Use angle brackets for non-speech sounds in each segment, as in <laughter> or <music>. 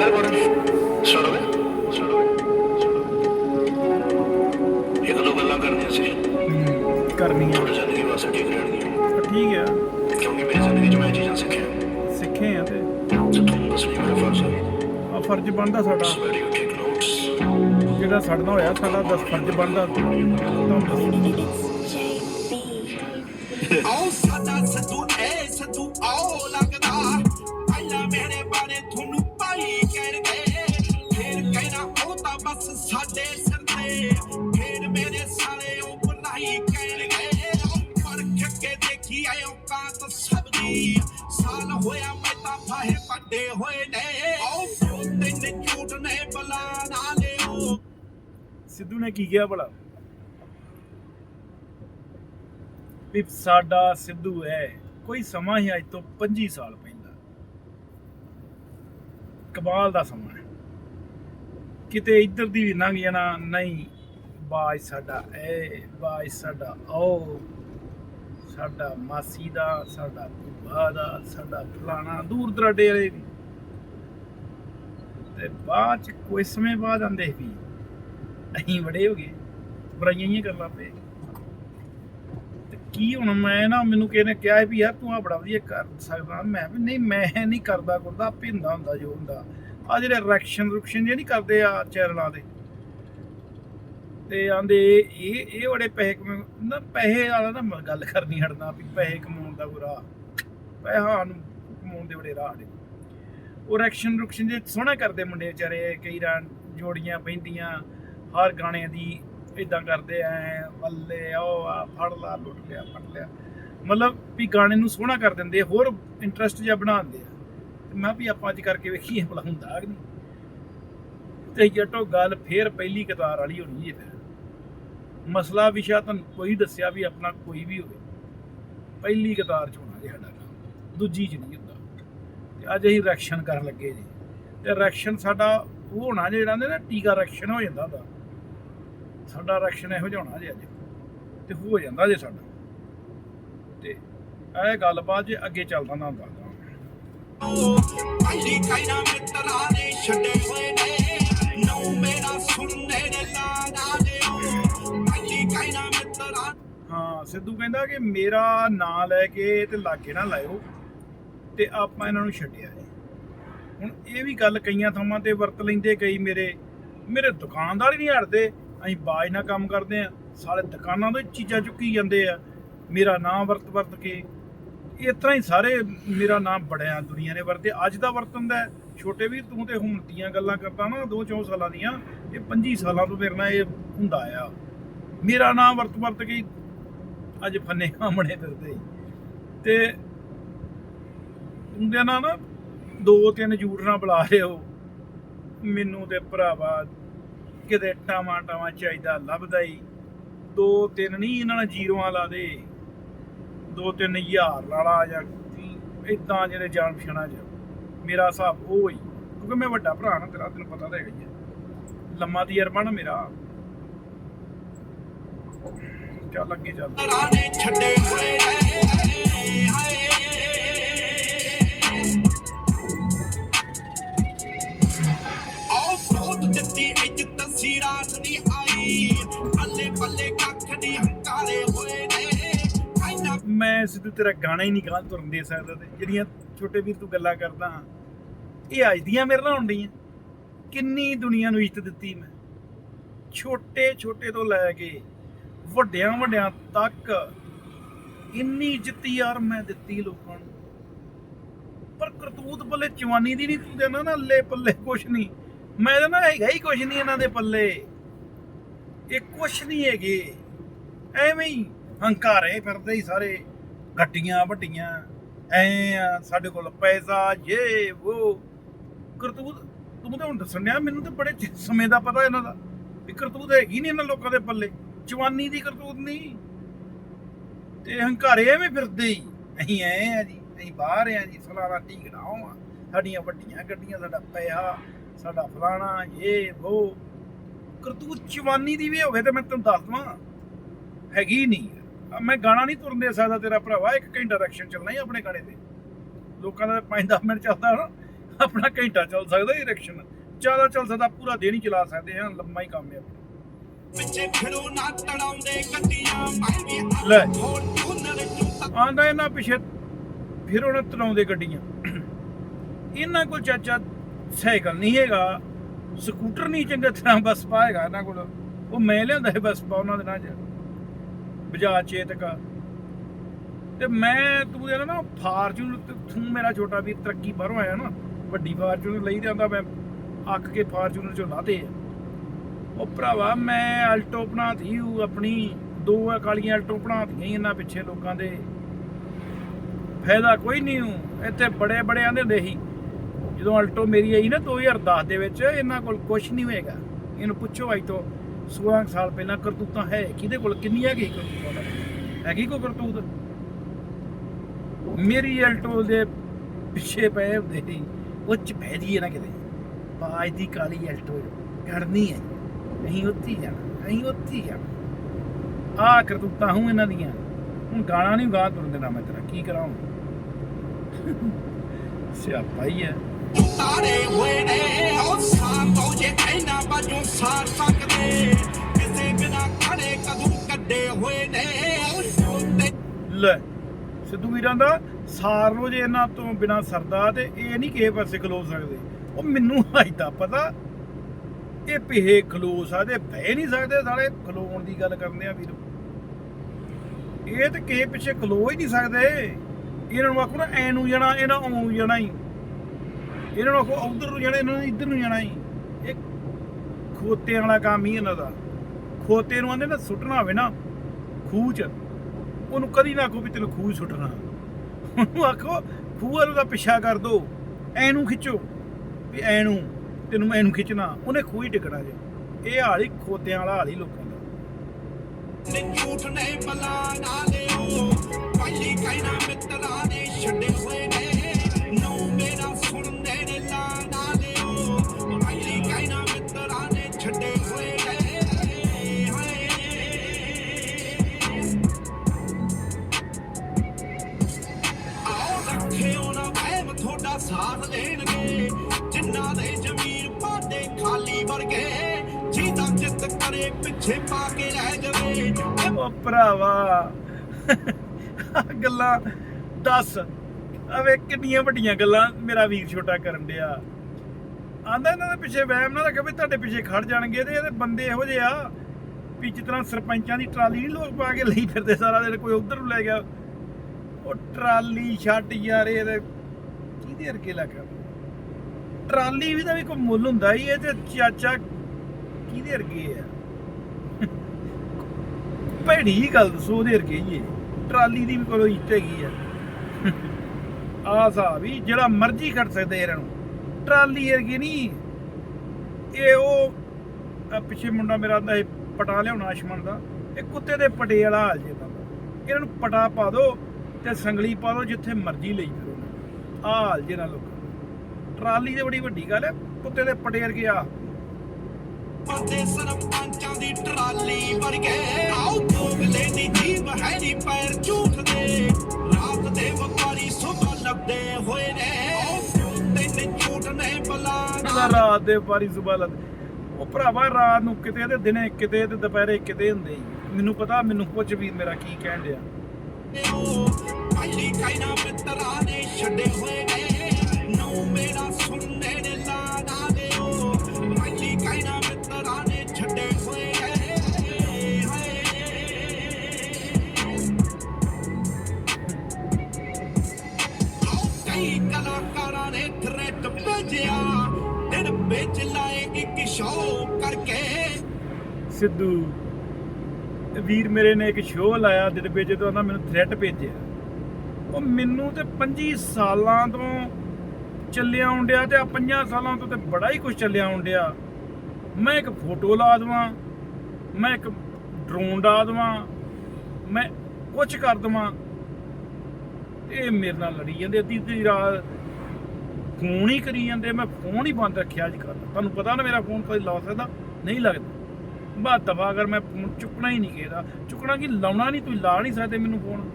ਹੋ ਗਿਆ ਸਟਾਰਟ ਹੋ ਗਿਆ ਇੱਕ ਦੋ ਗੱਲਾਂ ਕਰਨੀਆਂ। ਸੀ ਕਰਨੀ ਆ ਤੁਹਾਡੀ ਜ਼ਿੰਦਗੀ ਵਾਸਤੇ ਠੀਕ ਰਹਿਣਗੀਆਂ। ਠੀਕ ਆ। ਕਿਉਂਕਿ ਮੇਰੀ ਜ਼ਿੰਦਗੀ 'ਚ ਮੈਂ ਇਹ ਚੀਜ਼ਾਂ ਸਿੱਖੀਆਂ। ਸਿੱਖੇ ਆ ਤੇ। ਤੇ ਤੁਹਾਨੂੰ ਦੱਸਣੀ ਮੇਰਾ ਫਰਜ਼। ਹੈ ਆ ਫਰਜ਼ ਬਣਦਾ ਸਾਡਾ। ਵੈਰੀ ਗੁੱਡ ਟੇਕ ਨੋਟਸ ਜਿਹੜਾ ਸਾਡੇ ਹੋਇਆ ਸਾਡਾ ਦਸ ਫਰਜ਼ ਬਣਦਾ। ਤੁਹਾਨੂੰ ਦੱਸੋ। <laughs> ਆਓ ਸਾਡਾ ਸੱਦੂ ਐ ਸੱਦੂ ਆਓ। ਸਿੱਧੂ ਨੇ ਕੀ ਕਿਹਾ ਭਲਾ? ਵੀ ਸਾਡਾ ਸਿੱਧੂ ਹੈ, ਕੋਈ ਸਮਾਂ ਹੀ ਅੱਜ ਤੋਂ 25 ਸਾਲ ਪਹਿਲਾਂ ਕਮਾਲ ਦਾ ਸਮਾਂ ਹੈ। ਕਿਤੇ ਇੱਧਰ ਦੀ ਵੀ ਲੰਘ ਜਾਣਾ, ਨਹੀਂ, ਬਾਜ ਸਾਡਾ ਐ, ਬਾਜ ਸਾਡਾ ਓ। ਸਾਡਾ ਮਾਸੀ ਦਾ, ਸਾਡਾ ਭੂਆ ਦਾ, ਸਾਡਾ ਫਲਾਣਾ ਦੂਰ ਦਰਾਡੇ ਵਾਲੇ ਵੀ। ਤੇ ਬਾਅਦ ਚ ਕੋਈ ਸਮੇਂ ਬਾਅਦ ਆਂਦੇ ਵੀ ਅਸੀਂ ਬੜੇ ਹੋ ਗਏ ਬੁਰਾਈਆਂ ਹੀ ਕਰ ਪਏ ਤੇ ਕੀ ਹੁਣ ਮੈਂ ਨਾ, ਮੈਨੂੰ ਕਿਸੇ ਨੇ ਕਿਹਾ ਵੀ ਯਾਰ ਤੂੰ ਆ ਬੜਾ ਵਧੀਆ ਕਰ ਸਕਦਾ। ਮੈਂ ਵੀ ਨਹੀਂ, ਮੈਂ ਨਹੀਂ ਕਰਦਾ ਕਰਦਾ ਆਪੇ ਹੁੰਦਾ ਹੁੰਦਾ ਜੋ ਹੁੰਦਾ। ਆ ਜਿਹੜੇ ਰੈਕਸ਼ਨ ਰੁਕਸ਼ਨ ਜੇ ਨਹੀਂ ਕਰਦੇ ਆ ਚੈਨਲਾਂ ਦੇ। ਤੇ ਆਂਦੇ, ਇਹ ਇਹ ਬੜੇ ਪੈਸੇ ਕਮਾ ਪੈਸੇ ਵਾਲਾ ਨਾ ਮੈਂ ਗੱਲ ਕਰਨੀ ਹਟਦਾ ਵੀ ਪੈਸੇ ਕਮਾਉਣ ਦਾ ਕੋਈ ਰਾਹ ਪੈਸਾ ਨੂੰ ਕਮਾਉਣ ਦੇ ਬੜੇ ਰਾਹ ਨੇ। ਉਹ ਰੈਕਸ਼ਨ ਰੁਕਸ਼ਨ ਜੇ ਸੋਹਣਾ ਕਰਦੇ ਮੁੰਡੇ ਵਿਚਾਰੇ, ਕਈ ਰਾਂ ਜੋੜੀਆਂ ਪੈਂਦੀਆਂ। ਹਰ ਗਾਣੇ ਦੀ ਇਦਾਂ ਕਰਦੇ ਐ ਵੱਲੇ ਉਹ ਆ, ਫੜ ਲਾ, ਲੁੱਟ ਲਿਆ, ਫੜ ਲਿਆ। ਮਤਲਬ ਵੀ ਗਾਣੇ ਨੂੰ ਸੋਹਣਾ ਕਰ ਦਿੰਦੇ ਹੋਰ ਇੰਟਰਸਟ ਜਿਹਾ ਬਣਾ ਦਿੰਦੇ ਆ ਮੈਂ ਵੀ ਆਪਾਂ ਅੱਜ ਕਰਕੇ ਵੇਖੀਏ, ਭਲਾ ਹੁੰਦਾ ਕਿ ਨਹੀਂ। ਤੇ ਜੱਟੋ ਗੱਲ ਫੇਰ ਪਹਿਲੀ ਕਤਾਰ ਵਾਲੀ ਹੋਣੀ ਹੈ ਫਿਰ। ਮਸਲਾ ਵਿਸ਼ਾ ਤੁਹਾਨੂੰ ਕੋਈ ਦੱਸਿਆ ਵੀ ਆਪਣਾ ਕੋਈ ਵੀ ਹੋਵੇ। ਪਹਿਲੀ ਕਤਾਰ ਚ ਹੋਣਾ ਜੀ ਸਾਡਾ ਕੰਮ, ਦੂਜੀ ਚ ਨਹੀਂ ਹੁੰਦਾ। ਤੇ ਅੱਜ ਅਸੀਂ ਰੈਕਸ਼ਨ ਕਰਨ ਲੱਗੇ ਜੀ। ਤੇ ਰੈਕਸ਼ਨ ਸਾਡਾ ਉਹ ਹੋਣਾ ਜਿਹੜਾ ਨਾ, ਟੀਕਾ ਰੈਕਸ਼ਨ ਹੋ ਜਾਂਦਾ ਦਾ ਸਾਡਾ ਰੈਕਸ਼ਨ ਇਹੋ ਜਿਹਾ ਹੋਣਾ ਜੀ ਅੱਜ। ਤੇ ਹੋ ਜਾਂਦਾ ਜੇ ਸਾਡਾ। ਤੇ ਇਹ ਗੱਲਬਾਤ ਜੇ ਅੱਗੇ ਚੱਲਦਾ ਨਾ ਹੁੰਦਾ ਪਹਿਲੀ ਕਾਇਨਾ ਮਿੱਤਰਾਂ ਨੇ ਛੱਡੇ ਹੋਏ ਨੇ। ਨੌ ਮੇਰਾ ਸੁਣਨੇ ਦੇ ਲਾਣਾ ਦਿਓ ਪਹਿਲੀ ਕਾਇਨਾ ਮਿੱਤਰਾਂ ਹਾਂ ਸਿੱਧੂ ਕਹਿੰਦਾ ਕਿ ਮੇਰਾ ਨਾਂ ਲੈ ਕੇ ਤੇ ਲਾਗੇ ਨਾ ਲਾਇਓ ਤੇ ਆਪਾਂ ਇਹਨਾਂ ਨੂੰ ਛੱਡਿਆ ਜੀ। ਹੁਣ ਇਹ ਵੀ ਗੱਲ ਕਈਆਂ ਥਾਵਾਂ ਤੇ ਵਰਤ ਲੈਂਦੇ ਕਈ ਮੇਰੇ। ਮੇਰੇ ਦੁਕਾਨਦਾਰ ਹੀ ਨਹੀਂ ਹਟਦੇ। ਅਸੀਂ ਬਾਜ ਨਾਲ ਕੰਮ ਕਰਦੇ ਆ ਸਾਲੇ ਦੁਕਾਨਾਂ ਤੋਂ ਚੀਜ਼ਾਂ ਚੁੱਕੀ ਜਾਂਦੇ ਆ। ਮੇਰਾ ਨਾਂ ਵਰਤ ਵਰਤ ਕੇ। ਇਸ ਤਰ੍ਹਾਂ ਹੀ ਸਾਰੇ ਮੇਰਾ ਨਾਮ ਬੜਿਆ ਦੁਨੀਆ ਨੇ ਵਰਤੇ। ਅੱਜ ਦਾ ਵਰਤਨ ਦਾ ਛੋਟੇ ਵੀਰ, ਤੂੰ ਤੇ ਹੁਣ ਦੀਆਂ ਗੱਲਾਂ ਕਰਦਾ ਨਾ, ਦੋ ਚੌ ਸਾਲਾਂ ਦੀਆਂ, ਇਹ 25 ਸਾਲਾਂ ਤੋਂ ਮੇਰੇ ਨਾਲ ਇਹ ਹੁੰਦਾ ਆ। ਮੇਰਾ ਨਾਮ ਵਰਤ ਵਰਤ ਕੇ ਅੱਜ ਫੰਨੇ ਕਾਮਣੇ ਫਿਰਦੇ। ਤੇ ਤੁੰਦੇ ਨਾਲ ਨਾ ਦੋ ਤਿੰਨ ਜੂੜ ਬੁਲਾ ਰਹੇ ਹੋ ਮੈਨੂੰ ਤੇ ਭਰਾਵਾ ਕਿਤੇ ਟਾਵਾਂ ਟਾਵਾਂ ਚਾਹੀਦਾ ਲੱਭਦਾ ਹੀ ਦੋ ਤਿੰਨ ਨਹੀਂ ਇਹਨਾਂ ਨਾਲ ਜੀਰੋਆਂ ਲਾ ਦੇ। ਦੋ ਤਿੰਨ ਹਜ਼ਾਰ ਲਾਲਾ ਜਾਂ ਇਦਾਂ ਜਿਹੜੇ ਜਾਣ ਪਛਾਣਾ ਚ। ਮੇਰਾ ਹਿਸਾਬ ਉਹ ਹੀ ਕਿਉਂਕਿ ਮੈਂ ਵੱਡਾ ਭਰਾ ਨਾ, ਤੇਰਾ ਤੈਨੂੰ ਪਤਾ ਤਾਂ ਹੈਗਾ ਹੀ ਹੈ ਲੰਮਾ ਦੀ ਅਰਬਾ ਨਾ ਮੇਰਾ। ਚੱਲ ਅੱਗੇ ਚੱਲ। ਨੇ ਛੱਡੇ ਹੋਏ, ਹਾਏ ਮੈਂ ਸਿੱਧੂ, ਤੇਰਾ ਗਾਣਾ ਹੀ ਨਹੀਂ ਗਾਂ ਤੁਰਨ ਦੇ ਸਕਦਾ ਤੇ ਜਿਹੜੀਆਂ ਛੋਟੇ ਵੀਰ ਤੂੰ ਗੱਲਾਂ ਕਰਦਾ ਇਹ ਅੱਜ ਦੀਆਂ ਮੇਰੇ ਨਾਲ ਹੁੰਦੀਆਂ। ਕਿੰਨੀ ਦੁਨੀਆ ਨੂੰ ਇੱਜ਼ਤ ਦਿੱਤੀ ਮੈਂ। ਛੋਟੇ ਛੋਟੇ ਤੋਂ ਲੈ ਕੇ ਵੱਡਿਆਂ ਵੱਡਿਆਂ ਤੱਕ ਇੰਨੀ ਇੱਜ਼ਤ ਯਾਰ ਮੈਂ ਦਿੱਤੀ ਲੋਕਾਂ ਨੂੰ। ਪਰ ਕਰਤੂਤ ਪੱਲੇ ਜਵਾਨੀ ਦੀ ਨਹੀਂ ਤੂੰ ਦੇਣਾ ਨਾ ਅੱਲੇ ਪੱਲੇ ਕੁਛ ਨਹੀਂ। ਮੈਂ ਤਾਂ ਨਾ ਹੈਗਾ ਹੀ ਕੁਛ ਨਹੀਂ ਇਹਨਾਂ ਦੇ ਪੱਲੇ। ਇਹ ਕੁਛ ਨਹੀਂ ਹੈਗੇ। ਐਵੇਂ ਹੀ ਹੰਕਾਰੇ ਫਿਰਦੇ ਹੀ ਸਾਰੇ, ਗੱਡੀਆਂ ਵੱਡੀਆਂ, ਐ ਸਾਡੇ ਕੋਲ ਪੈਸਾ ਇਹ ਉਹ ਕਰਤੂਤ, ਤੂੰ ਤਾਂ ਹੁਣ ਦੱਸਣ ਮੈਨੂੰ ਤਾਂ ਬੜੇ ਸਮੇਂ ਦਾ ਪਤਾ ਇਹਨਾਂ ਦਾ ਵੀ ਕਰਤੂਤ ਹੈਗੀ ਨਹੀਂ ਇਹਨਾਂ ਲੋਕਾਂ ਦੇ ਪੱਲੇ। ਜਵਾਨੀ ਦੀ ਕਰਤੂਤ ਨਹੀਂ। ਤੇ ਹੰਕਾਰੇ ਐਵੇਂ ਫਿਰਦੇ ਹੀ। ਅਸੀਂ ਐ ਆ ਜੀ, ਅਸੀਂ ਬਾਹਰ ਆ ਜੀ, ਫਲਾਣਾ ਢੀਕਣਾ ਆ ਸਾਡੀਆਂ ਵੱਡੀਆਂ ਗੱਡੀਆਂ, ਸਾਡਾ ਪੈਸਾ, ਸਾਡਾ ਫਲਾਣਾ ਇਹ ਉਹ ਕਰਤੂਤ ਜਵਾਨੀ ਦੀ ਵੀ ਹੋਵੇ ਤੇ ਮੈਂ ਤੈਨੂੰ ਦੱਸ ਦਵਾਂ। ਹੈਗੀ ਨਹੀਂ। ਮੈਂ ਗਾਣਾ ਨਹੀਂ ਤੁਰਨ ਦੇ ਸਕਦਾ ਤੇਰਾ ਭਰਾਵਾ ਇੱਕ ਘੰਟਾ ਡਾਇਰੈਕਸ਼ਨ ਚੱਲਣਾ ਹੀ ਆਪਣੇ ਗਾਣੇ ਤੇ। ਲੋਕਾਂ ਦਾ 5-10 ਮਿੰਟ ਚੱਲਦਾ ਆਪਣਾ ਘੰਟਾ ਚੱਲ ਸਕਦਾ ਇਹ ਰਿਕਸ਼ਨ ਜ਼ਿਆਦਾ ਚੱਲ ਸਕਦਾ ਪੂਰਾ ਦਿਨ ਹੀ ਚਲਾ ਸਕਦੇ ਹਾਂ ਲੰਮਾ ਹੀ ਕੰਮ ਹੈ। ਪਿੱਛੇ ਫਿਰੋ ਨਾ ਤੜਾਉਂਦੇ ਗੱਡੀਆਂ ਲੈ। ਆਂਦਾ ਇਹਨਾਂ ਪਿਛੇ ਫਿਰ ਉਹਨਾਂ ਤਰਾਉਂਦੇ ਗੱਡੀਆਂ। ਇਹਨਾਂ ਕੋਲ ਚਾਚਾ ਸਾਈਕਲ ਨਹੀਂ ਹੈਗਾ। ਸਕੂਟਰ ਨਹੀਂ ਚੰਗੇ ਤਰ੍ਹਾਂ ਬਸ ਪਾਏਗਾ ਇਹਨਾਂ ਕੋਲ। ਉਹ ਮੈਂ ਲਿਆਂਦਾ ਹੈ ਬਸ ਪਾ ਉਹਨਾਂ ਦੇ ਨਾਲ ਚ। ਬਜਾਜ ਚੇਤਕ ਤੇ ਮੈਂ ਤੂੰ ਇਹਦਾ ਨਾ ਫਾਰਚੂਨ ਤੂੰ ਮੇਰਾ ਛੋਟਾ ਵੀਰ ਤਰੱਕੀ ਬਾਹਰੋਂ ਆਇਆ ਨਾ, ਵੱਡੀ ਫਾਰਚੂਨ ਲਈ ਜਾਂਦਾ ਮੈਂ, ਅੱਕ ਕੇ ਫਾਰਚੂਨਰ ਚੋਂ ਲਾਤੇ ਉਹ ਭਰਾਵਾ, ਮੈਂ ਅਲਟੋ ਬਣਾਤੀ ਹੂੰ ਆਪਣੀ ਦੋ ਆ ਕਾਲੀਆਂ ਅਲਟੋ ਬਣਾਤੀਆਂ ਇਹਨਾਂ ਪਿੱਛੇ ਲੋਕਾਂ ਦੇ। ਫਾਇਦਾ ਕੋਈ ਨਹੀਂ ਹੂੰ ਇੱਥੇ ਬੜੇ ਬੜੇ ਆਂਦੇ ਹੁੰਦੇ ਸੀ। ਜਦੋਂ ਅਲਟੋ ਮੇਰੀ ਆਈ ਨਾ 2010 ਦੇ ਵਿੱਚ, ਇਹਨਾਂ ਕੋਲ ਕੁਝ ਨਹੀਂ ਹੋਏਗਾ। ਇਹਨੂੰ ਪੁੱਛੋ ਅੱਜ ਤੋਂ 16 ਸਾਲ ਪਹਿਲਾਂ ਕਰਤੂਤਾਂ ਹੈ, ਕਿਹਦੇ ਕੋਲ? ਕਿੰਨੀ ਹੈਗੀ ਕਰਤੂਤਾਂ? ਹੈਗੀ ਕੋਈ ਕਰਤੂਤ? ਮੇਰੀ ਅਲਟੋ ਦੇ ਪਿੱਛੇ ਪਏ ਹੁੰਦੇ ਸੀ। ਉਹ ਚ ਬਹਿ ਨਾ ਕਿਤੇ। ਬਾਜ ਦੀ ਕਾਲੀ ਅਲਟੋ ਕਰਨੀ ਹੈ। ਨਹੀਂ ਉੱਤੀ ਜਾਣਾ। ਨਹੀਂ ਉੱਤੀ ਜਾਣਾ। ਆ ਕਰਤੂਤਾਂ ਹੂੰ ਇਹਨਾਂ ਦੀਆਂ। ਹੁਣ ਗਾਣਾ ਨਹੀਂ ਗਾ ਤੁਰਨ ਦੇਣਾ ਮੈਂ ਤੇਰਾ। ਕੀ ਕਰਾਂ ਹੁਣ? ਸਿਆਪਾ ਹੀ ਹੈ। ਤਾਰੇ ਹੋਏ ਨੇ। ਉਹ ਸਾਰ ਤੋਂ ਜੇ ਕਹਿਣਾ ਬਾਜੂ ਸਾਰ ਸਕਦੇ ਲੈ। ਸਿੱਧੂ ਵੀਰਾਂ ਦਾ ਸਾਰ ਲੋ ਜੇ ਇਹਨਾਂ ਤੋਂ ਬਿਨਾ ਸਰਦਾ ਤੇ ਇਹ ਨਹੀਂ ਕਿਸੇ ਪਾਸੇ ਖਲੋ ਸਕਦੇ। ਉਹ ਮੈਨੂੰ ਅੱਜ ਦਾ ਪਤਾ, ਇਹ ਪਿਹੇ ਖਲੋ ਸਕਦੇ ਬਹਿ ਨਹੀਂ ਸਕਦੇ ਸਾਲੇ, ਖਲੋਣ ਦੀ ਗੱਲ ਕਰਦੇ ਆ ਵੀਰ। ਇਹ ਤੇ ਕਿਸੇ ਪਿੱਛੇ ਖਲੋ ਹੀ ਨਹੀਂ ਸਕਦੇ। ਇਹਨਾਂ ਨੂੰ ਆਖੋ ਨਾ, ਐ ਨੂੰ ਜਾਣਾ, ਇਹਨਾਂ ਆਉਂ ਨੂੰ ਜਾਣਾ ਹੀ। ਇਹਨਾਂ ਨੂੰ ਆਖੋ, ਉਧਰ ਨੂੰ ਜਾਣਾ, ਇਹਨਾਂ ਨੂੰ ਇੱਧਰ ਨੂੰ ਜਾਣਾ ਹੀ। ਇਹ ਖੋਤਿਆਂ ਵਾਲਾ ਕੰਮ ਹੀ ਇਹਨਾਂ ਦਾ। ਖੋਤੇ ਨੂੰ ਆਂਦੇ ਨਾ, ਸੁੱਟਣਾ ਹੋਵੇ ਨਾ, ਖੂਹ 'ਚ। ਉਹਨੂੰ ਕਦੀ ਨਾ ਆਖੋ ਵੀ ਤੈਨੂੰ ਖੂਹ ਸੁੱਟਣਾ। ਉਹਨੂੰ ਆਖੋ ਖੂਹ ਵਾਲੇ ਦਾ ਪਿੱਛਾ ਕਰ ਦੋ, ਐਨੂੰ ਖਿੱਚੋ। ਵੀ ਐਨੂੰ, ਤੈਨੂੰ ਐਨੂੰ ਖਿੱਚਣਾ। ਉਹਨੇ ਖੂਹ ਹੀ ਟਿਕਣਾ ਜੇ। ਇਹ ਹਾਲ ਹੀ ਖੋਤਿਆਂ ਵਾਲਾ ਹਾਲ ਹੀ ਲੋਕਾਂ ਦਾ। ਨੇ ਝੂਠ ਨੇ ਬਲਾ ਨਾ ਲਿਓ ਪਹਿਲੀ ਕਹਿਣਾ ਮਿੱਤਰਾਂ ਨੇ ਛੱਡੇ ਹੋਏ ਕਰੇ ਕੇ ਰਹਿ ਜਾਵੇ। ਉਹ ਭਰਾਵਾ। ਆਹ ਗੱਲਾਂ ਦੱਸ। ਅਵੇ ਕਿੰਨੀਆਂ ਵੱਡੀਆਂ ਗੱਲਾਂ ਮੇਰਾ ਵੀਰ ਛੋਟਾ ਕਰਨ ਡਿਆ। ਆਂਦਾ ਇਹਨਾਂ ਦੇ ਪਿੱਛੇ ਵਹਿਮ ਨਾ ਰੱਖੇ ਵੀ ਤੁਹਾਡੇ ਪਿੱਛੇ ਖੜ ਜਾਣਗੇ ਤੇ ਇਹਦੇ ਬੰਦੇ ਇਹੋ ਜਿਹੇ ਆ ਵੀ ਜਿਸ ਤਰ੍ਹਾਂ ਸਰਪੰਚਾਂ ਦੀ ਟਰਾਲੀ ਨਹੀਂ ਲੋਕ ਪਾ ਕੇ ਲਈ ਫਿਰਦੇ ਸਾਰਾ ਦਿਨ, ਕੋਈ ਉਧਰ ਨੂੰ ਲੈ ਗਿਆ। ਉਹ ਟਰਾਲੀ ਛੱਡ ਯਾਰ ਇਹਦੇ ਕਿਹਦੇ ਵਰਗੇ ਲੱਗਾ ਟਰਾਲੀ ਵੀ ਤਾਂ ਵੀ ਕੋਈ ਮੁੱਲ ਹੁੰਦਾ ਹੀ, ਇਹ ਤੇ ਚਾਚਾ ਕਿਹਦੇ ਵਰਗੇ ਆ? ਭੈੜੀ ਗੱਲ ਦੱਸੋ, ਉਹਦੇ ਵਰਗੇ ਟਰਾਲੀ ਦੀ ਵੀ ਕੋਈ ਇੱਟ ਹੈਗੀ ਆ। ਆਹ ਸਾ ਵੀ ਜਿਹੜਾ ਮਰਜ਼ੀ ਕੱਢ ਸਕਦੇ ਇਹਨਾਂ। ਨੂੰ ਟਰਾਲੀ ਵਰਗੀ ਨਹੀਂ ਇਹ ਉਹ ਪਿੱਛੇ ਮੁੰਡਾ ਮੇਰਾ ਆਂਦਾ ਇਹ ਪਟਾ ਲਿਆਉਣਾ ਆਸ਼ਮਨ ਦਾ। ਇਹ ਕੁੱਤੇ ਦੇ ਪਟੇ ਵਾਲਾ ਹਾਲ ਜੇ ਬਾਬਾ ਇਹਨਾਂ ਨੂੰ ਪਟਾ ਪਾ ਦਿਓ ਤੇ ਸੰਗਲੀ ਪਾ ਦਿਓ ਜਿੱਥੇ ਮਰਜ਼ੀ ਲਈ ਫਿਰੋ। ਆਹ ਹਾਲ ਜੇ ਨਾਲ ਲੋਕਾਂ ਦਾ। ਟਰਾਲੀ ਤੇ ਬੜੀ ਵੱਡੀ ਗੱਲ ਹੈ, ਕੁੱਤੇ ਦੇ ਪਟੇ ਵਰਗੇ ਆ। ਪਰਦੇ ਸਰਪੰਚਾਂ ਦੀ ਟਰਾਲੀ ਵਰਗੇ। ਆਉ ਦੋਗਲੇ ਦੀ ਜੀਬ ਹੈ ਨੀ ਪੈਰ ਝੂਠ ਦੇ। ਰਾਤ ਦੇ ਵਪਾਰੀ ਸੁਬਹ ਲੱਭਦੇ ਹੋਏ ਨੇ। ਆਉ ਤੇ ਝੂਠ ਨੇ ਬਲਾ ਇਹਦਾ ਰਾਤ ਦੇ ਵਾਰੀ ਸੁਬਾ ਲੱਗ ਉਹ ਭਰਾਵਾ ਰਾਤ ਨੂੰ ਕਿਤੇ ਤੇ ਦਿਨੇ ਕਿਤੇ ਤੇ ਦੁਪਹਿਰੇ ਕਿਤੇ ਹੁੰਦੇ। ਮੈਨੂੰ ਪਤਾ ਮੈਨੂੰ ਪੁੱਛ ਵੀ ਮੇਰਾ ਕੀ ਕਹਿਣ ਡਿਆ। ਪਹਿਲੀ ਕਹਿਣਾ ਮਿੱਤਰਾਂ ਨੇ ਛੱਡੇ ਹੋਏ ਨੇ। ਕਲਾਕਾਰਾਂ ਨੇ ਥ੍ਰੈਟ ਭੇਜਿਆ। ਦਿਨ ਵਿੱਚ ਲਾਏ ਇੱਕ ਸ਼ੋਅ ਕਰਕੇ। ਸਿੱਧੂ, ਵੀਰ ਮੇਰੇ ਨੇ ਇੱਕ ਸ਼ੋਅ ਲਾਇਆ ਦਿਨ ਵਿੱਚ, ਜਦੋਂ ਆਂਦਾ ਮੈਨੂੰ ਥ੍ਰੈਟ ਭੇਜਿਆ। ਉਹ ਮੈਨੂੰ ਤੇ 25 ਸਾਲਾਂ ਤੋਂ ਚੱਲਿਆ ਆਉਂਦਿਆ ਤੇ ਆ 5 ਸਾਲਾਂ ਤੋਂ ਤੇ ਬੜਾ ਹੀ ਕੁਝ ਚੱਲਿਆ ਆਉਂਦਿਆ ਮੈਂ ਇੱਕ ਫੋਟੋ ਲਾ ਦਵਾਂ, ਮੈਂ ਇੱਕ ਡਰੋਨ ਡਾ ਦਵਾਂ, ਮੈਂ ਕੁਝ ਕਰ ਦਵਾਂ। ਇਹ ਮੇਰੇ ਨਾਲ ਲੜੀ ਜਾਂਦੇ ਅੱਧੀ ਅੱਧੀ ਰਾਤ ਫੋਨ ਹੀ ਕਰੀ ਜਾਂਦੇ ਮੈਂ ਫੋਨ ਹੀ ਬੰਦ ਰੱਖਿਆ ਅੱਜ ਕੱਲ੍ਹ। ਤੁਹਾਨੂੰ ਪਤਾ ਨਾ ਮੇਰਾ ਫੋਨ ਕਦੇ ਲਾ ਸਕਦਾ ਨਹੀਂ ਲੱਗਦਾ। ਬਾ ਦਫਾ ਅਗਰ ਮੈਂ ਫੋਨ ਚੁੱਕਣਾ ਹੀ ਨਹੀਂ ਕਿਹਦਾ ਚੁੱਕਣਾ ਕੀ, ਲਾਉਣਾ ਨਹੀਂ, ਤੁਸੀਂ ਲਾ ਨਹੀਂ ਸਕਦੇ ਮੈਨੂੰ ਫੋਨ।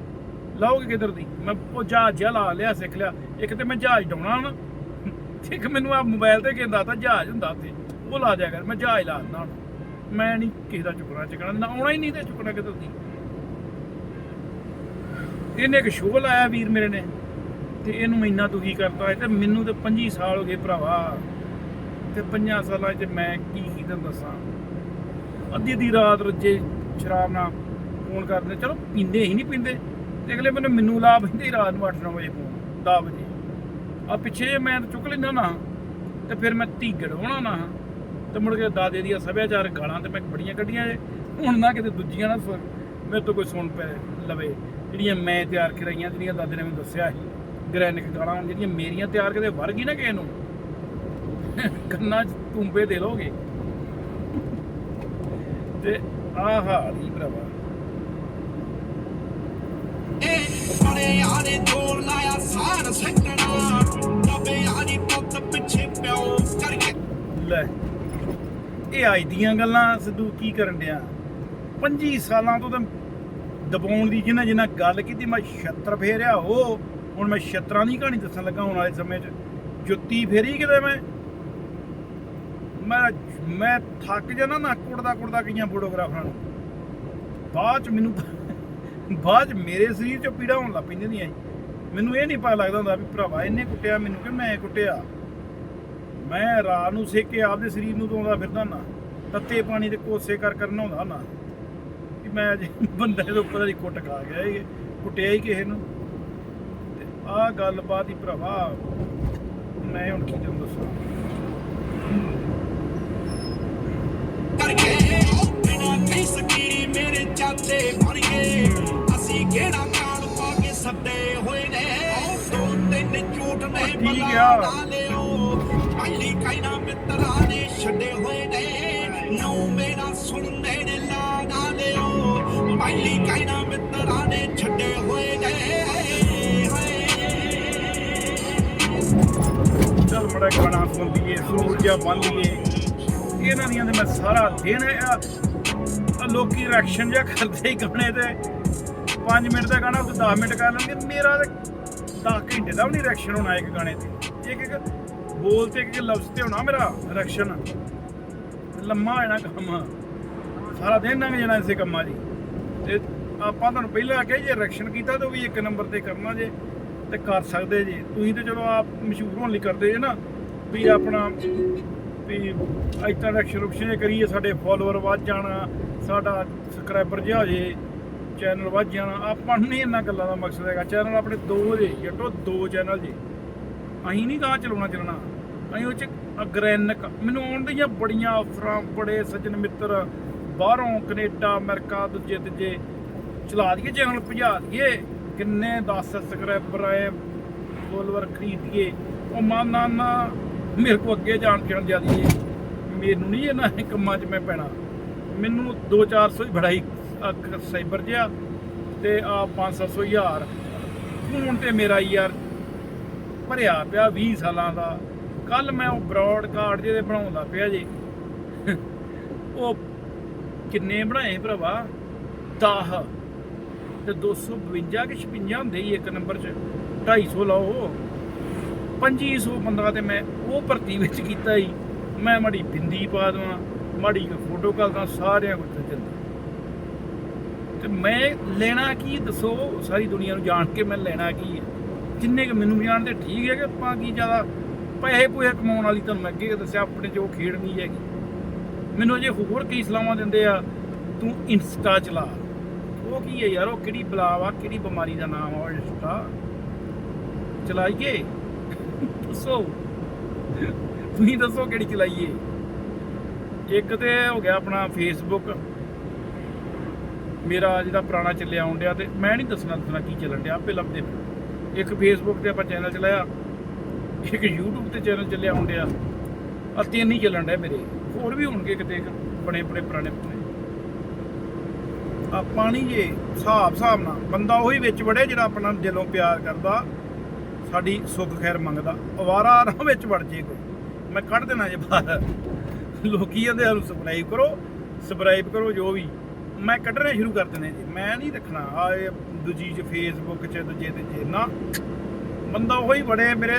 ਲਾਓਗੇ ਕਿੱਧਰ ਦੀ? ਮੈਂ ਉਹ ਜਹਾਜ਼ ਜਿਹਾ ਲਾ ਲਿਆ, ਸਿੱਖ ਲਿਆ। ਇੱਕ ਤੇ ਮੈਂ ਜਹਾਜ਼ ਡਾਉਣਾ ਨਾ, ਇੱਕ ਮੈਨੂੰ ਆ ਮੋਬਾਈਲ ਤੇ ਕਹਿੰਦਾ ਤਾਂ ਜਹਾਜ਼ ਹੁੰਦਾ ਉੱਥੇ। ਉਹ ਲਾ ਦਿਆ ਕਰ, ਮੈਂ ਜਹਾਜ਼ ਲਾ ਦਿੰਦਾ ਮੈਂ ਨਹੀਂ ਕਿਸੇ ਦਾ ਚੁੱਕਣਾ ਚੁੱਕਣਾ ਨਾ ਆਉਣਾ ਹੀ ਨਹੀਂ ਤੇ ਚੁੱਕਣਾ ਕਿਧਰ ਦੀ? ਇਹਨੇ ਇੱਕ ਸ਼ੋਅ ਲਾਇਆ ਵੀਰ ਮੇਰੇ ਨੇ। ਤੇ ਇਹਨੂੰ ਮੈਂ ਇੰਨਾ ਦੁਖੀ ਕਰਤਾ ਹੈ ਤੇ ਮੈਨੂੰ ਤੇ 25 ਸਾਲ ਹੋ ਗਏ ਭਰਾਵਾ। ਤੇ 5 ਸਾਲਾਂ 'ਚ ਮੈਂ ਕੀ ਕੀ ਤੈਨੂੰ ਦੱਸਾਂ। ਅੱਧੀ ਅੱਧੀ ਰਾਤ ਰੱਜੇ ਸ਼ਰਾਬ ਨਾਲ ਫੋਨ ਕਰਦੇ ਚਲੋ ਪੀਂਦੇ ਹੀ ਨਹੀਂ ਪੀਂਦੇ। ਤੇ ਅਗਲੇ ਮੈਨੂੰ ਮੈਨੂੰ ਲਾ ਪੈਂਦੇ ਰਾਤ ਨੂੰ 8-9 ਵਜੇ ਫੋਨ 10 ਵਜੇ। ਆ ਪਿੱਛੇ ਜੇ ਮੈਂ ਚੁੱਕ ਲੈਂਦਾ ਨਾ, ਤੇ ਫਿਰ ਮੈਂ ਧੀਗੜ ਹੋਣਾ ਨਾ, ਤੇ ਮੁੜ ਕੇ ਦਾਦੇ ਦੀਆਂ ਸੱਭਿਆਚਾਰ ਗਾਲਾਂ ਤੇ ਮੈਂ ਬੜੀਆਂ ਕੱਢੀਆਂ ਜੇ। ਹੁਣ ਨਾ ਕਿਤੇ ਦੂਜੀਆਂ ਨਾ ਸੁਣ, ਮੇਰੇ ਤੋਂ ਕੋਈ ਸੁਣ ਪੈ ਲਵੇ। ਜਿਹੜੀਆਂ ਮੈਂ ਤਿਆਰ ਕਰਾਈਆਂ, ਜਿਹੜੀਆਂ ਦਾਦੇ ਨੇ ਮੈਨੂੰ ਦੱਸਿਆ ਸੀ। ਗ੍ਰੈਨਿਕ ਗਾਲਾਂ ਜਿਹੜੀਆਂ ਮੇਰੀਆਂ ਤਿਆਰ ਕਦੇ ਵਰ ਨਾ ਕਿਸੇ ਨੂੰ। ਕੰਨਾਂ 'ਚ ਤੁੰਬੇ ਦੇ ਲੋਗੇ ਤੇ ਆਹ ਹਾਲ ਭਰਾਵਾ। ਬੜੇ ਆਨੇ ਜੋਰ ਲਾਇਆ ਸਾਰ ਸੱਟਣਾ ਦਬੇ ਆਨੀ ਪੁੱਤ ਪਿੱਛੇ ਪਿਓ ਕਰਕੇ ਲੈ, ਇਹ ਅੱਜ ਦੀਆਂ ਗੱਲਾਂ ਸਿੱਧੂ ਕੀ ਕਰਨ ਡਿਆ? 25 ਸਾਲਾਂ ਤੋਂ ਤਾਂ ਦਬਾਉਣ ਦੀ ਜਿੰਨਾ ਜਿੰਨਾ ਗੱਲ ਕੀਤੀ, ਮੈਂ ਛੱਤਰ ਫੇਰਿਆ, ਹੋ। ਹੁਣ ਮੈਂ ਛੱਤਰਾਂ ਦੀ ਕਹਾਣੀ ਦੱਸਣ ਲੱਗਾ ਹੁਣ ਵਾਲੇ ਸਮੇਂ 'ਚ। ਜੁੱਤੀ ਫੇਰੀ ਕਿਤੇ ਮੈਂ? ਮੈਂ ਮੈਂ ਥੱਕ ਜਾਣਾ ਨਾ, ਕੁੜਦਾ ਕੁੜਦਾ ਕਈਆਂ ਫੋਟੋਗ੍ਰਾਫਰਾਂ ਨੂੰ। ਬਾਅਦ ਚ ਮੈਨੂੰ ਬਾਅਦ ਚ ਮੇਰੇ ਸਰੀਰ 'ਚ ਪੀੜਾ ਹੋਣ ਲੱਗ ਪੈਂਦੀਆਂ ਦੀਆਂ ਮੈਨੂੰ ਇਹ ਨਹੀਂ ਪਤਾ ਲੱਗਦਾ ਹੁੰਦਾ ਵੀ ਭਰਾਵਾ ਇਹਨੇ ਕੁੱਟਿਆ, ਮੈਨੂੰ ਕਿ ਮੈਂ ਕੁੱਟਿਆ? ਮੈਂ ਰਾਤ ਨੂੰ ਸੇਕ ਕੇ ਆਪਦੇ ਸਰੀਰ ਨੂੰ ਧੋਂਦਾ ਫਿਰਦਾ ਨਾ ਤੱਤੇ ਪਾਣੀ ਦੇ ਕੋਸੇ ਕਰ ਕਰ ਨਹਾਉਂਦਾ ਨਾ ਕਿ ਮੈਂ ਅਜੇ ਬੰਦੇ ਦੇ ਉੱਪਰ ਦੀ ਕੁੱਟ ਖਾ ਗਿਆ ਇਹ। ਕੁੱਟਿਆ ਹੀ ਕਿਸੇ ਨੂੰ। ਆਹ ਗੱਲਬਾਤ ਹੀ ਭਰਾਵਾ ਮੈਂ ਹੁਣ ਕੀ ਤੈਨੂੰ ਦੱਸਾਂ ਠੀਕ ਆ। ਲਿਓ। ਪਹਿਲੀ ਕਾਇਨਾ ਮਿੱਤਰਾਂ ਨੇ ਛੱਡੇ ਹੋਏ ਨੇ। ਨੌ ਮੇਰਾ ਸੁਣਨੇ ਨੇ ਲਾ ਨਾ ਲਿਓ। ਪਹਿਲੀ ਕਾਇਨਾ ਚੱਲ ਗਾਣਾ ਸੁਣ ਸੂਰਜਾ ਬੰਨ ਇਹਨਾਂ ਦੀਆਂ ਤੇ ਮੈਂ ਸਾਰਾ ਦਿਨ ਲੋਕੀ ਰਿਐਕਸ਼ਨ ਜਿਹਾ ਕਰਦੇ ਹੀ ਗਾਣੇ ਤੇ। 5 ਮਿੰਟ ਦਾ ਗਾਣਾ ਤੇ 10 ਮਿੰਟ ਕਰ ਲੈਣਗੇ। ਮੇਰਾ ਤੇ 10 ਘੰਟੇ ਦਾ ਵੀ ਨਹੀਂ ਰਿਐਕਸ਼ਨ ਹੋਣਾ ਇੱਕ ਗਾਣੇ ਤੇ। ਇੱਕ ਇੱਕ ਬੋਲ ਤੇ ਇੱਕ ਲਫ਼ਜ਼ ਤੇ ਹੋਣਾ ਮੇਰਾ ਰਿਐਕਸ਼ਨ ਲੰਮਾ ਹੋ ਕੰਮ। ਸਾਰਾ ਦਿਨ ਲੰਘ ਜਾਣਾ ਇਸੇ ਕੰਮਾਂ 'ਚ ਤੇ ਆਪਾਂ ਤੁਹਾਨੂੰ ਪਹਿਲਾਂ ਆਖਿਆ ਜੇ ਰਿਐਕਸ਼ਨ ਕੀਤਾ ਤਾਂ ਵੀ ਇੱਕ ਨੰਬਰ ਤੇ ਕਰਨਾ ਜੇ ਤੇ ਕਰ ਸਕਦੇ ਜੇ। ਤੁਸੀਂ ਤੇ ਚਲੋ ਆਪ ਮਸ਼ਹੂਰ ਹੋਣ ਲਈ ਕਰਦੇ ਜੇ ਨਾ। ਵੀ ਆਪਣਾ ਵੀ ਇਤਾਂ ਰਿਐਕਸ਼ਨ ਰੁਕਸ਼ਨ ਕਰੀਏ, ਸਾਡੇ ਫਾਲੋਅਰ ਵੱਧ ਜਾਣਾ, ਸਾਡਾ ਸਬਸਕ੍ਰਾਈਬਰ ਜਿਹਾ ਹੋ ਜੇ ਚੈਨਲ ਵੱਧ ਜਾਣਾ, ਆਪਾਂ ਨੂੰ ਨਹੀਂ ਇਹਨਾਂ ਗੱਲਾਂ ਦਾ ਮਕਸਦ ਹੈਗਾ। ਚੈਨਲ ਆਪਣੇ ਦੋ ਜੇ, ਜੱਟੋ, ਦੋ ਚੈਨਲ ਜੇ। ਅਸੀਂ ਨਹੀਂ ਗਾਂ ਚਲਾਉਣਾ, ਚੱਲਣਾ। ਅਸੀਂ ਉਹ ਚ ਅਗਰੈਨਿਕ, ਮੈਨੂੰ ਆਉਣ ਦੀਆਂ ਬੜੀਆਂ ਆਫਰਾਂ, ਬੜੇ ਸੱਜਣ ਮਿੱਤਰ, ਬਾਹਰੋਂ ਕੈਨੇਡਾ, ਅਮਰੀਕਾ, ਦੂਜੇ ਤੀਜੇ ਚਲਾ ਦਈਏ ਚੈਨਲ ਭਜਾ ਦਈਏ। ਕਿੰਨੇ 10 ਸਬਸਕ੍ਰਾਈਬਰ ਆਏ ਫੋਲੋਅਰ ਖਰੀਦੀਏ ਉਹ ਮਾਨਾ ਨਾ ਮੇਰੇ ਕੋ ਅੱਗੇ ਜਾਣ ਜਾਣ ਜਿਆਦੀ ਮੈਨੂੰ ਨਹੀਂ ਇਹਨਾਂ ਕੰਮਾਂ 'ਚ ਮੈਂ ਪੈਣਾ। ਮੈਨੂੰ 2-400 ਹੀ ਬੜਾ ਹੀ ਅੱਖ ਸਾਈਬਰ ਜਿਹਾ ਤੇ ਆ 500 ਹਜ਼ਾਰ। ਫੋਨ ਤੇ ਮੇਰਾ ਯਾਰ ਭਰਿਆ ਪਿਆ 20 ਸਾਲਾਂ ਦਾ। ਕੱਲ ਮੈਂ ਉਹ ਬ੍ਰੌਡ ਕਾਰਡ ਜਿਹਦੇ ਬਣਾਉਂਦਾ ਪਿਆ ਜੀ। ਉਹ ਕਿੰਨੇ ਬਣਾਏ ਭਰਾਵਾ? 10 ਤੇ 252 ਕਿ 56 ਹੁੰਦੇ ਹੀ ਇੱਕ ਨੰਬਰ 'ਚ। 250 ਲਾਓ। 2500 ਬੰਦਾ ਤੇ ਮੈਂ ਉਹ ਭਰਤੀ ਵਿੱਚ ਕੀਤਾ ਹੀ ਮੈਂ ਮਾੜੀ ਬਿੰਦੀ ਪਾ ਦਵਾਂ, ਮਾੜੀ ਫੋਟੋ ਕਰਦਾ ਸਾਰਿਆਂ ਕੋਲ ਚੱਲ ਤੇ ਮੈਂ ਲੈਣਾ ਕੀ ਦੱਸੋ, ਸਾਰੀ ਦੁਨੀਆ ਨੂੰ ਜਾਣ ਕੇ ਮੈਂ ਲੈਣਾ ਕੀ ਹੈ। ਜਿੰਨੇ ਕੁ ਮੈਨੂੰ ਜਾਣਦੇ ਠੀਕ ਹੈ ਕਿ ਆਪਾਂ ਕੀ ਜ਼ਿਆਦਾ ਪੈਸੇ ਪੂਏ ਕਮਾਉਣ ਵਾਲੀ ਤੁਹਾਨੂੰ ਅੱਗੇ ਦੱਸਿਆ, ਆਪਣੇ ਜੋ ਖੇਡ ਨਹੀਂ ਹੈਗੀ। ਮੈਨੂੰ ਜੇ ਹੋਰ ਕਈ ਸਲਾਹਾਂ ਦਿੰਦੇ ਆ, ਤੂੰ ਇੰਸਟਾ ਚਲਾ। ਉਹ ਕੀ ਹੈ ਯਾਰ, ਉਹ ਕਿਹੜੀ ਬਲਾ ਵਾ ਕਿਹੜੀ ਬਿਮਾਰੀ ਦਾ ਨਾਮ ਆ, ਉਹ ਇੰਸਟਾ। ਚਲਾਈਏ। ਦੱਸੋ। ਤੁਸੀਂ ਦੱਸੋ ਕਿਹੜੀ ਚਲਾਈਏ। ਇੱਕ ਤੇ ਹੋ ਗਿਆ ਆਪਣਾ ਫੇਸਬੁੱਕ ਮੇਰਾ ਜਿਹੜਾ ਪੁਰਾਣਾ ਚੱਲਿਆ ਆਉਣ ਤੇ ਮੈਂ ਨਹੀਂ ਦੱਸਣਾ ਦੱਸਣਾ ਕੀ ਚੱਲਣ ਡਿਆ ਆਪੇ ਲੱਭਦੇ ਇੱਕ ਫੇਸਬੁੱਕ ਤੇ ਆਪਾਂ ਚੈਨਲ ਚਲਾਇਆ। ਇੱਕ YouTube ਤੇ ਚੈਨਲ ਚੱਲਿਆ ਆਉਣ ਡਿਆ। ਆ ਤਿੰਨ ਹੀ ਚੱਲਣ ਡਿਆ ਮੇਰੇ। ਹੋਰ ਵੀ ਹੋਣਗੇ ਕਿਤੇ ਬਣੇ ਬਣੇ ਪੁਰਾਣੇ ਪੁਰਾਣੇ। ਆਪਾਂ ਨਹੀਂ ਜੇ ਹਿਸਾਬ ਹਿਸਾਬ ਨਾਲ, ਬੰਦਾ ਉਹੀ ਵਿੱਚ ਵੜਿਆ ਜਿਹੜਾ ਆਪਣਾ ਦਿਲੋਂ ਪਿਆਰ ਕਰਦਾ। ਸਾਡੀ ਸੁੱਖ ਖੈਰ ਮੰਗਦਾ। ਅਵਾਰਾ ਨਾ ਵਿੱਚ ਵੜ ਜੇ ਕੋਈ। ਮੈਂ ਕੱਢ ਦੇਣਾ ਜੇ ਬਾਹਰ। ਲੋਕੀ ਕਹਿੰਦੇ ਸਾਨੂੰ ਸਬਸਕ੍ਰਾਈਬ ਕਰੋ ਸਬਸਕ੍ਰਾਈਬ ਕਰੋ ਜੋ ਵੀ। ਮੈਂ ਕੱਢਣੇ ਸ਼ੁਰੂ ਕਰ ਦਿੰਦੇ ਜੀ। ਮੈਂ ਨਹੀਂ ਰੱਖਣਾ। ਆ ਇਹ ਦੂਜੀ ਚ ਫੇਸਬੁੱਕ ਚ, ਦੂਜੇ ਤੇ ਜੇ ਨਾ। ਬੰਦਾ ਉਹੀ ਬੜੇ ਮੇਰੇ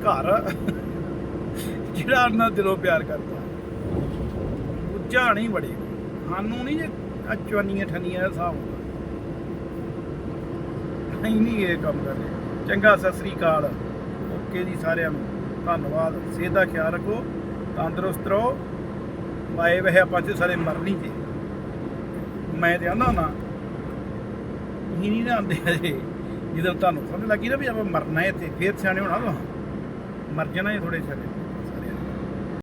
ਘਰ। ਜਿਹੜਾ ਉਹਨਾਂ ਦਿਲੋਂ ਪਿਆਰ ਕਰਦਾ। ਉੱਚਾ ਨਹੀਂ ਬੜੇ ਸਾਨੂੰ ਨਹੀਂ ਜੇ ਅਚਵਾਨੀਆਂ ਠੰਨੀਆਂ ਦਾ ਹਿਸਾਬ ਹੁੰਦਾ। ਨਹੀਂ ਇਹ ਕੰਮ ਕਰਦੇ। ਚੰਗਾ, ਸਤਿ ਸ੍ਰੀ ਅਕਾਲ। ਓਕੇ ਜੀ ਸਾਰਿਆਂ ਨੂੰ। ਧੰਨਵਾਦ। ਸਿਹਤ ਦਾ ਖਿਆਲ ਰੱਖੋ, ਤੰਦਰੁਸਤ ਰਹੋ। ਮਾਏ ਵਹਿ ਆਪਾਂ ਚ ਸਾਰੇ ਮਰਨੀ ਜੇ ਮੈਂ ਤੇ ਆਨਾ ਨਾ ਹੀ ਨਹੀਂ ਨਾ ਆਂਦੇ ਹਜੇ। ਜਦੋਂ ਤੁਹਾਨੂੰ ਸਮਝ ਲੱਗੀ ਨਾ ਵੀ ਆਪਾਂ ਮਰਨਾ ਹੈ ਤੇ ਫੇਰ ਸਿਆਣੇ ਹੋਣਾ ਵਾ। ਮਰ ਜਾਣਾ ਇਹ ਥੋੜੇ ਸਾਰੇ